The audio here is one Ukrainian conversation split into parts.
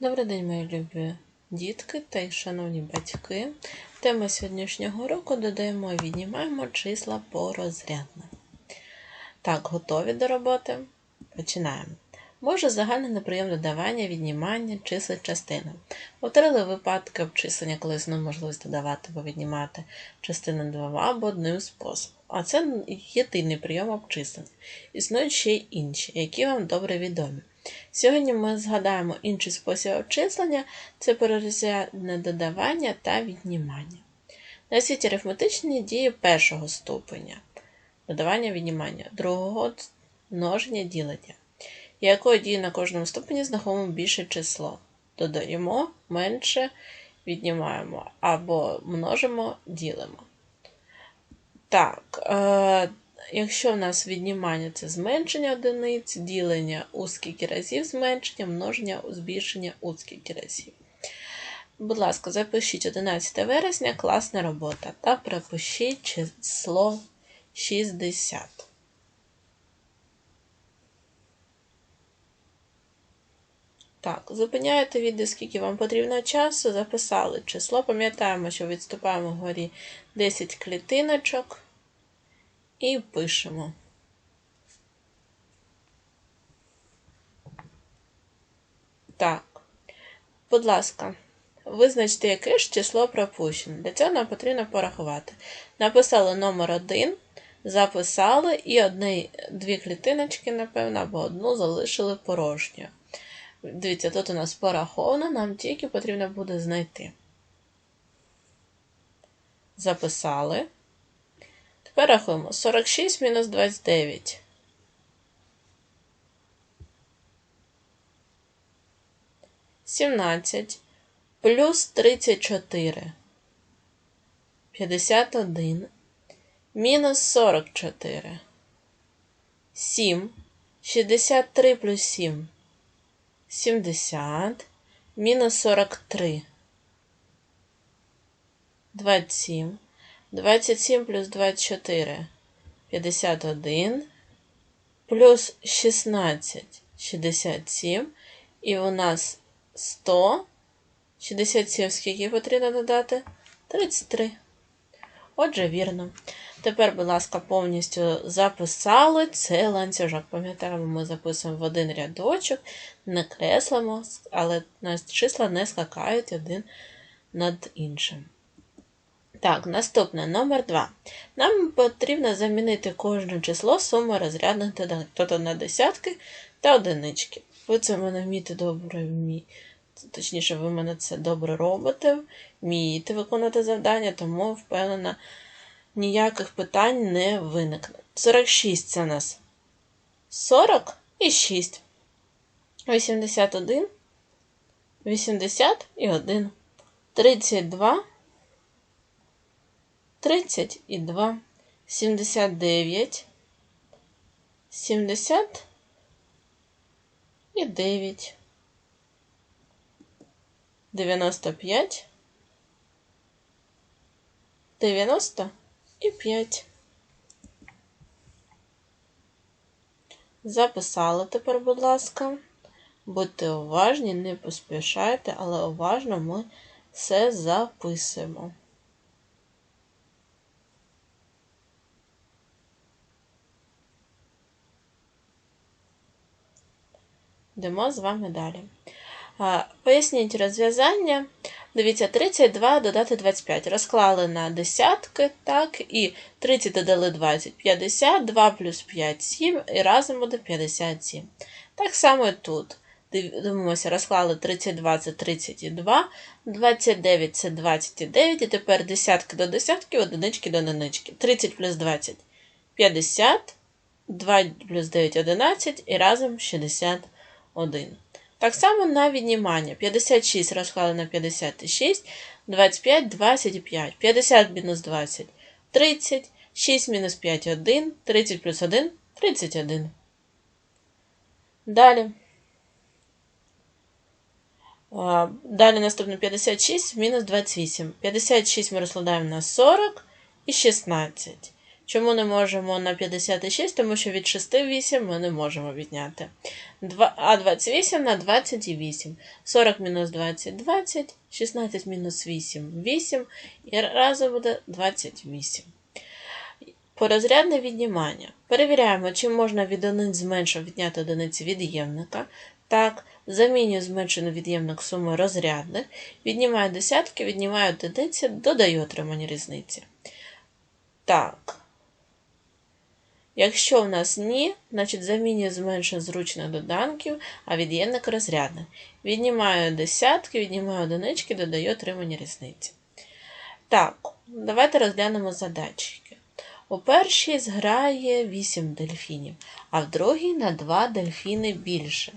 Добрий день, мої любі дітки та й шановні батьки. Тема сьогоднішнього року додаємо і віднімаємо числа порозрядно. Так, готові до роботи? Починаємо. Може загальний неприйом додавання, віднімання, чисел частини. Повторили випадки обчислення, коли знову можливість додавати або віднімати частини двома або одним способом. А це єдиний прийом обчислення. Існують ще й інші, які вам добре відомі. Сьогодні ми згадаємо інший спосіб обчислення це перерозрядне додавання та віднімання. На світі арифметичні дії першого ступеня додавання віднімання, другого множення ділення. Якої дії на кожному ступені знаходимо більше число. Додаємо, менше віднімаємо або множимо, ділимо. Так, е, якщо в нас віднімання це зменшення одиниць, ділення у скільки разів зменшення, множення у збільшення у скільки разів. Будь ласка, запишіть 11 вересня, класна робота, та пропишіть число 60. Так, зупиняєте відео, скільки вам потрібно часу, записали число. Пам'ятаємо, що відступаємо вгорі 10 клітиночок і пишемо. Так, будь ласка, визначте, яке ж число пропущено. Для цього нам потрібно порахувати. Написали номер 1, записали і одні, дві клітиночки, напевно, або одну залишили порожньою. Дивіться, тут у нас пораховано, нам тільки потрібно буде знайти. Записали. Тепер рахуємо 46 мінус 29. Сімнадцять плюс тридцять чотири. П'ятдесят один. Мінус сорок чотири. Сім. Шістдесят три плюс сім. Сімдесят. Мінус сорок три. Двадцять сім. 27 плюс 24 51 плюс 16 67. І у нас 100. 67 скільки потрібно додати? 33. Отже, вірно. Тепер, будь ласка, повністю записали цей ланцюжок. Пам'ятаємо, ми записуємо в один рядочок, не креслимо, але числа не скакають один над іншим. Так, наступне номер 2. Нам потрібно замінити кожне число суми розрядних доданок, на десятки та одинички. Ви це мене вмієте добре вмієте. Точніше, ви мене це добре робите, вмієте виконувати завдання, тому, впевнена, ніяких питань не виникне. 46 це у нас 40 і 6. 81, 80 і 1. 32. 30 і 2, 79, 70 і 9, 95, 90 і 5. Записали тепер, будь ласка. Будьте уважні, не поспішайте, але уважно ми все записуємо. Йдемо з вами далі. Поясніть розв'язання. Дивіться, 32 додати 25. Розклали на десятки, так, і 30 додали 20, 50, 2 плюс 5, 7, і разом буде 57. Так само і тут. Дивимося, розклали 32 це 32, 29 це 29, і тепер десятки до десятки, одинички до одинички. 30 плюс 20 50, 2 плюс 9 11 і разом 60. 1. Так само на віднімання. 56 розклали на 56, 25, 25. 50 мінус 20 30, 6 мінус 5 1, 30 плюс 1 31. Далі. Далі наступне 56 мінус 28. 56 ми розкладаємо на 40 і 16. Чому не можемо на 56? Тому що від 6 8 ми не можемо відняти. А 28 на 28. 40 мінус 20 20, 16 мінус 8 8, і разом буде 28. Порозрядне віднімання. Перевіряємо, чи можна від одиниць зменшив відняти одиниці від'ємника. Так, замінюю зменшений від'ємник суми розрядних, віднімаю десятки, віднімаю одиниці, додаю отримані різниці. Так. Якщо в нас ні, значить замінюю зменшення зручних доданків, а від'ємник розрядних. Віднімаю десятки, віднімаю одинички, додаю отримані різниці. Так, давайте розглянемо задачки. У першій зграє 8 дельфінів, а в другій на 2 дельфіни більше.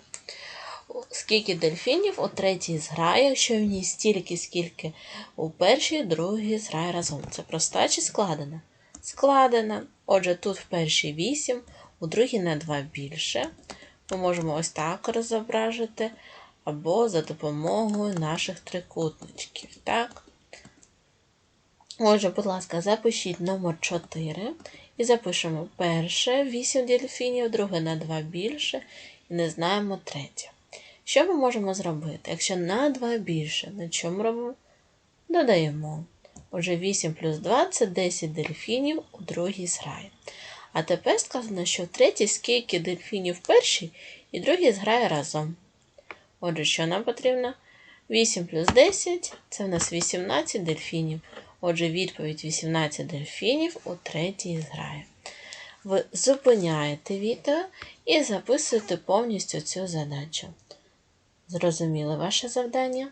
Скільки дельфінів у третій зграє, якщо в ній стільки, скільки у першій, другій зграє разом. Це проста чи складена? Складена. Отже, тут в першій 8, у другій на 2 більше. Ми можемо ось так розображити, або за допомогою наших трикутничків. Так? Отже, будь ласка, запишіть номер 4 і запишемо перше 8 дельфінів, друге на 2 більше, і не знаємо третє. Що ми можемо зробити? Якщо на 2 більше, на чому робимо? Додаємо. Отже, 8 плюс 2 це 10 дельфінів у другій зграї. А тепер сказано, що в третій скільки дельфінів в першій і другій зграє разом. Отже, що нам потрібно? 8 плюс 10 це в нас 18 дельфінів. Отже, відповідь 18 дельфінів у третій зграї. Ви зупиняєте відео і записуєте повністю цю задачу. Зрозуміли ваше завдання?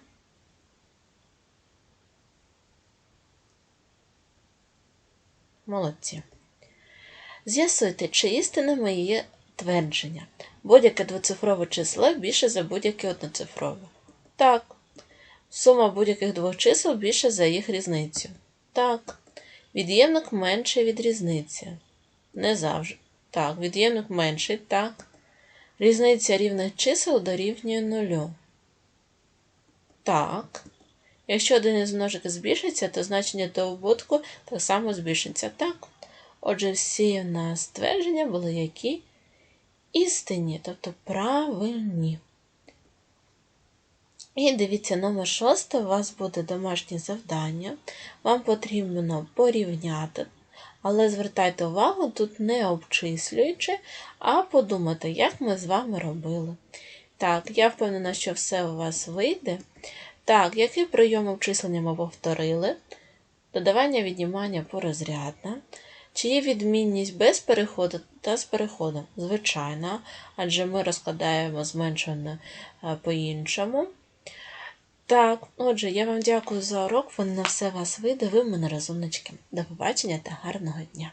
Молодці. З'ясуйте, чи істинними є твердження. Будь-яке двоцифрове число більше за будь-яке одноцифрове. Так. Сума будь-яких двох чисел більше за їх різницю. Так. Від'ємник менший від різниці. Не завжди. Так, від'ємник менший, так. Різниця рівних чисел дорівнює нулю. Так. Якщо один із множиків збільшиться, то значення добутку так само збільшиться. Так. Отже, всі в нас твердження були які істинні, тобто правильні. І дивіться, номер 6 у вас буде домашнє завдання. Вам потрібно порівняти, але звертайте увагу, тут не обчислюючи, а подумати, як ми з вами робили. Так, я впевнена, що все у вас вийде. Так, який прийом обчислення ми повторили? Додавання віднімання порозрядне. Чи є відмінність без переходу та з переходом? Звичайно, адже ми розкладаємо зменшено е, по-іншому. Так, отже, я вам дякую за урок. Вони на все вас вийде. Ви мене розумнички. До побачення та гарного дня!